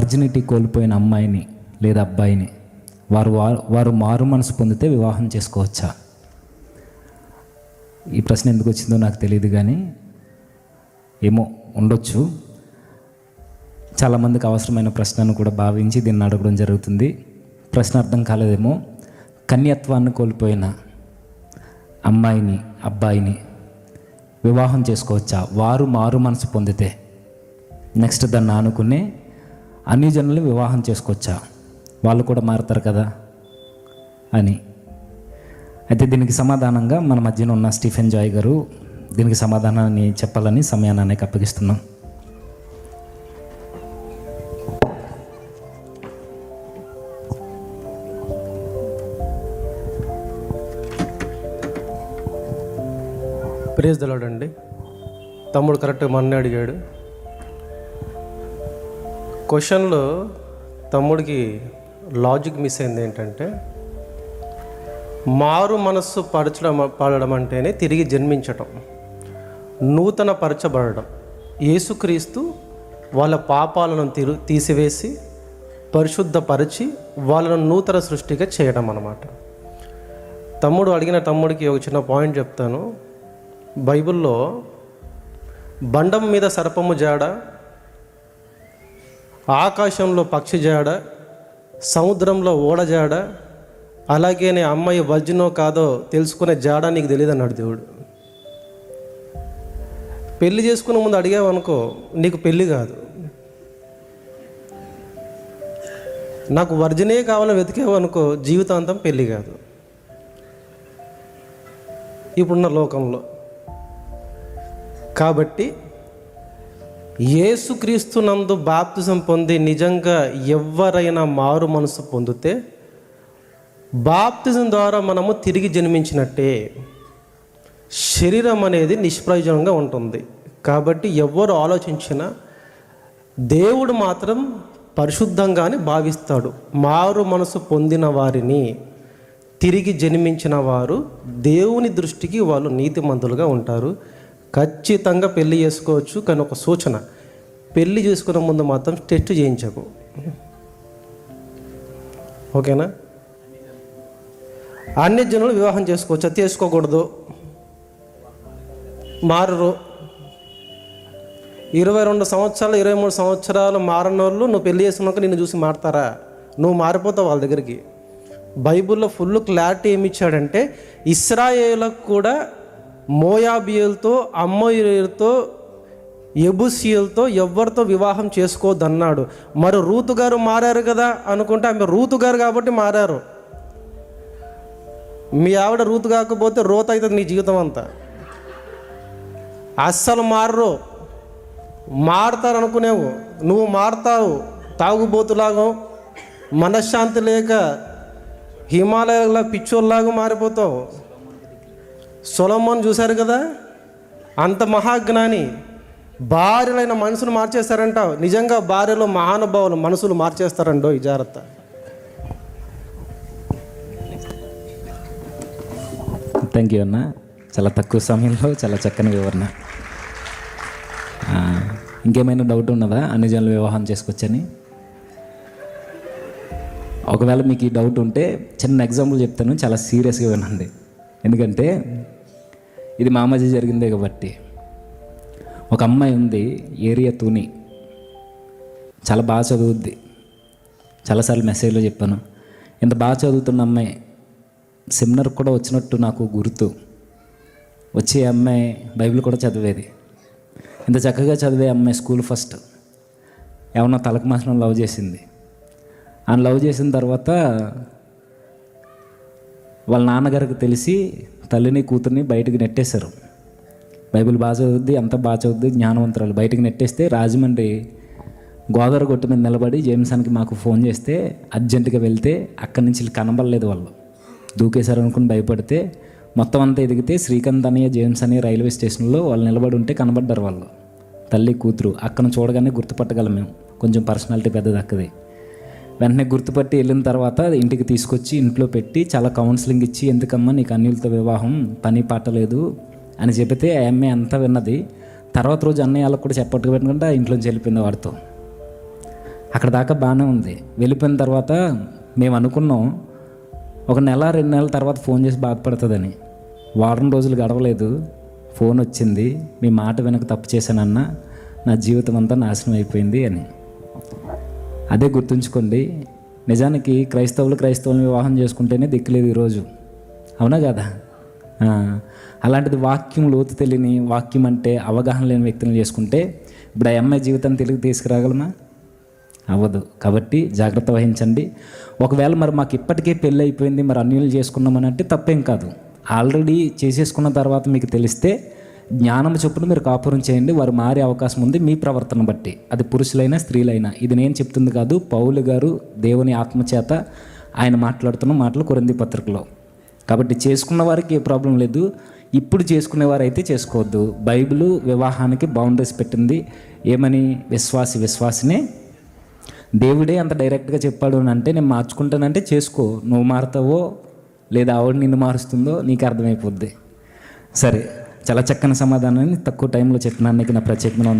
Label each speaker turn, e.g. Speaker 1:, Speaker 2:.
Speaker 1: Virginity కోల్పోయిన అమ్మాయిని లేదా అబ్బాయిని వారు వారు- వారు మారు మనసు పొందితే వివాహం చేసుకోవచ్చా? ఈ ప్రశ్న ఎందుకు వచ్చిందో నాకు తెలియదు కానీ ఏమో ఉండొచ్చు. చాలామందికి అవసరమైన ప్రశ్నను కూడా భావించి దీన్ని అడగడం జరుగుతుంది. ప్రశ్న అర్థం కాలేదేమో. కన్యత్వాన్ని కోల్పోయిన అమ్మాయిని అబ్బాయిని వివాహం చేసుకోవచ్చా? వారు మారు మనసు పొందితే. నెక్స్ట్ దాన్ని ఆనుకునే అన్ని జనులు వివాహం చేసుకోవచ్చా వాళ్ళు కూడా మారుతారు కదా? అని. అయితే దీనికి సమాధానంగా మన మధ్యన ఉన్న స్టీఫెన్ జాయ్ గారు దీనికి సమాధానాన్ని చెప్పాలని సమయాన్ని అనేక అప్పగిస్తున్నాం.
Speaker 2: ప్రేజ్ దలాడండి. తమ్ముడు కరెక్ట్గా మొన్నే అడిగాడు. క్వశ్చన్లో తమ్ముడికి లాజిక్ మిస్ అయింది ఏంటంటే మారు మనస్సు పరచడం పడడం అంటేనే తిరిగి జన్మించటం నూతన పరచబడడం. యేసుక్రీస్తు వాళ్ళ పాపాలను తిరు తీసివేసి పరిశుద్ధపరిచి వాళ్ళను నూతన సృష్టిగా చేయడం అన్నమాట. తమ్ముడు అడిగిన తమ్ముడికి ఒక చిన్న పాయింట్ చెప్తాను. బైబిల్లో బండం మీద సర్పము జాడ ఆకాశంలో పక్షి జాడ సముద్రంలో ఓడ జాడ అలాగే నీ అమ్మాయి వర్జినో కాదో తెలుసుకునే జాడ నీకు తెలియదు అన్నాడు దేవుడు. పెళ్ళి చేసుకునే ముందు అడిగావనుకో నీకు పెళ్ళి కాదు. నాకు వర్జనే కావాలని వెతికేవనుకో జీవితాంతం పెళ్ళి కాదు. ఇప్పుడున్న లోకంలో. కాబట్టి యేసుక్రీస్తునందు బాప్తిజం పొంది నిజంగా ఎవరైనా మారు మనసు పొందితే బాప్తిజం ద్వారా మనము తిరిగి జన్మించినట్టే. శరీరం అనేది నిష్ప్రయోజనంగా ఉంటుంది. కాబట్టి ఎవరు ఆలోచించినా దేవుడు మాత్రం పరిశుద్ధంగానే భావిస్తాడు. మారు మనసు పొందిన వారిని తిరిగి జన్మించిన వారు దేవుని దృష్టికి వాళ్ళు నీతిమంతులుగా ఉంటారు. ఖచ్చితంగా పెళ్ళి చేసుకోవచ్చు కానీ ఒక సూచన పెళ్ళి చేసుకున్న ముందు మాత్రం టెస్ట్ చేయించకు. ఓకేనా? అన్ని జనులు వివాహం చేసుకోవచ్చు. అది చేసుకోకూడదు. మారరు. ఇరవై రెండు సంవత్సరాలు ఇరవై మూడు సంవత్సరాలు మారనోళ్ళు నువ్వు పెళ్ళి చేసుకున్నాక నిన్ను చూసి మారతారా? నువ్వు మారిపోతావు వాళ్ళ దగ్గరికి. బైబిల్లో ఫుల్ క్లారిటీ ఏమి ఇచ్చాడంటే ఇస్రాయేలకు కూడా మోయాబియలతో అమ్మోయులతో ఎబుసియలతో ఎవరితో వివాహం చేసుకోదన్నాడు. మరి రూతు గారు మారారు కదా అనుకుంటే ఆమె రూతు గారు కాబట్టి మారారు. మీ ఆవిడ రూతు కాకపోతే రోత అవుతుంది నీ జీవితం అంతా. అస్సలు మారరు. మారుతారు అనుకునేవు. నువ్వు మారుతావు. తాగుబోతులాగా మనశ్శాంతి లేక హిమాలయాల పిచ్చోల్లాగా మారిపోతావు. సొలమ్మని చూశారు కదా? అంత మహాజ్ఞాని. భార్యలైన మనసును మార్చేస్తారంట నిజంగా భార్యలో మహానుభావులు మనసులు మార్చేస్తారండో ఈ జాగ్రత్త.
Speaker 1: థ్యాంక్ యూ అన్న. చాలా తక్కువ సమయంలో చాలా చక్కని వివరణ. ఇంకేమైనా డౌట్ ఉన్నదా? అన్ని జనులు వివాహం చేసుకోవచ్చని ఒకవేళ మీకు ఈ డౌట్ ఉంటే చిన్న ఎగ్జాంపుల్ చెప్తాను. చాలా సీరియస్గా వినండి. ఎందుకంటే ఇది మా మధ్య జరిగిందే కాబట్టి. ఒక అమ్మాయి ఉంది ఏరియా తూని. చాలా బాగా చదువుద్ది. చాలాసార్లు మెసేజ్లో చెప్పాను. ఇంత బాగా చదువుతున్న అమ్మాయి సెమినార్ కూడా వచ్చినట్టు నాకు గుర్తు. వచ్చే అమ్మాయి బైబిల్ కూడా చదివేది. ఇంత చక్కగా చదివే అమ్మాయి స్కూల్ ఫస్ట్. ఏమన్నా తలకు మాసనం లవ్ చేసింది. ఆ లవ్ చేసిన తర్వాత వాళ్ళ నాన్నగారికి తెలిసి తల్లిని కూతుర్ని బయటకు నెట్టేశారు. బైబిల్ బాగా చదువుద్ది అంతా బాగా చదువుద్ది జ్ఞానవంతురాలు. బయటికి నెట్టేస్తే రాజమండ్రి గోదావరి గొట్టు మీద నిలబడి జేమ్సన్కి మాకు ఫోన్ చేస్తే అర్జెంటుగా వెళ్తే అక్కడి నుంచి కనబడలేదు వాళ్ళు. దూకేశారు అనుకుని భయపడితే మొత్తం అంతా ఎదిగితే శ్రీకాంత్ అనే జేమ్స్ అనే రైల్వే స్టేషన్లో వాళ్ళు నిలబడి ఉంటే కనబడ్డారు వాళ్ళు. తల్లి కూతురు. అక్కడ చూడగానే గుర్తుపట్టగలం మేము. కొంచెం పర్సనాలిటీ పెద్దది అక్కది. వెంటనే గుర్తుపట్టి వెళ్ళిన తర్వాత ఇంటికి తీసుకొచ్చి ఇంట్లో పెట్టి చాలా కౌన్సిలింగ్ ఇచ్చి ఎందుకమ్మా నీకు అన్యులతో వివాహం? పని పాట లేదు. అని చెబితే ఆ అమ్మాయి అంతా విన్నది. తర్వాత రోజు అన్నయ్య వాళ్ళకి కూడా చెప్పట్టుకు పెట్టుకుంటే ఇంట్లోంచి వెళ్ళిపోయింది వాడితో. అక్కడ దాకా బాగానే ఉంది. వెళ్ళిపోయిన తర్వాత మేము అనుకున్నాం ఒక నెల రెండు నెలల తర్వాత ఫోన్ చేసి బాధపడుతుందని. వారం రోజులు గడవలేదు. ఫోన్ వచ్చింది మీ మాట వెనక తప్పు చేశానన్నా నా జీవితం అంతా నాశనం అయిపోయింది అని. అదే గుర్తుంచుకోండి నిజానికి క్రైస్తవులు క్రైస్తవులను వివాహం చేసుకుంటేనే దిక్కులేదు ఈరోజు. అవునా కదా? అలాంటిది వాక్యం లోతు తెలియని వాక్యం అంటే అవగాహన లేని వ్యక్తులను చేసుకుంటే ఇప్పుడు ఆ అమ్మాయి జీవితాన్ని తెలుగు తీసుకురాగలమా? అవ్వదు. కాబట్టి జాగ్రత్త వహించండి. ఒకవేళ మరి మాకు ఇప్పటికే పెళ్ళి అయిపోయింది మరి అన్యులు చేసుకున్నామని అంటే తప్పేం కాదు. ఆల్రెడీ చేసేసుకున్న తర్వాత మీకు తెలిస్తే జ్ఞానం చొప్పున మీరు కాపురం చేయండి. వారు మారే అవకాశం ఉంది మీ ప్రవర్తన బట్టి. అది పురుషులైనా స్త్రీలైనా. ఇది నేను చెప్తుంది కాదు పౌలు గారు దేవుని ఆత్మచేత ఆయన మాట్లాడుతున్న మాటలు కొరింది పత్రికలో. కాబట్టి చేసుకున్న వారికి ఏ ప్రాబ్లం లేదు. ఇప్పుడు చేసుకునేవారైతే చేసుకోవద్దు. బైబిల్ వివాహానికి బౌండరీస్ పెట్టింది. ఏమని? విశ్వాసి విశ్వాసినే. దేవుడే అంత డైరెక్ట్గా చెప్పాడు అని అంటే నేను మార్చుకుంటానంటే చేసుకో. నువ్వు మారుతావో లేదా ఆవిడ నిన్ను మారుస్తుందో నీకు అర్థమైపోద్ది. సరే. చాలా చక్కని సమాధానాన్ని తక్కువ టైంలో చెప్పినానికి నా ప్రత్యేకమైన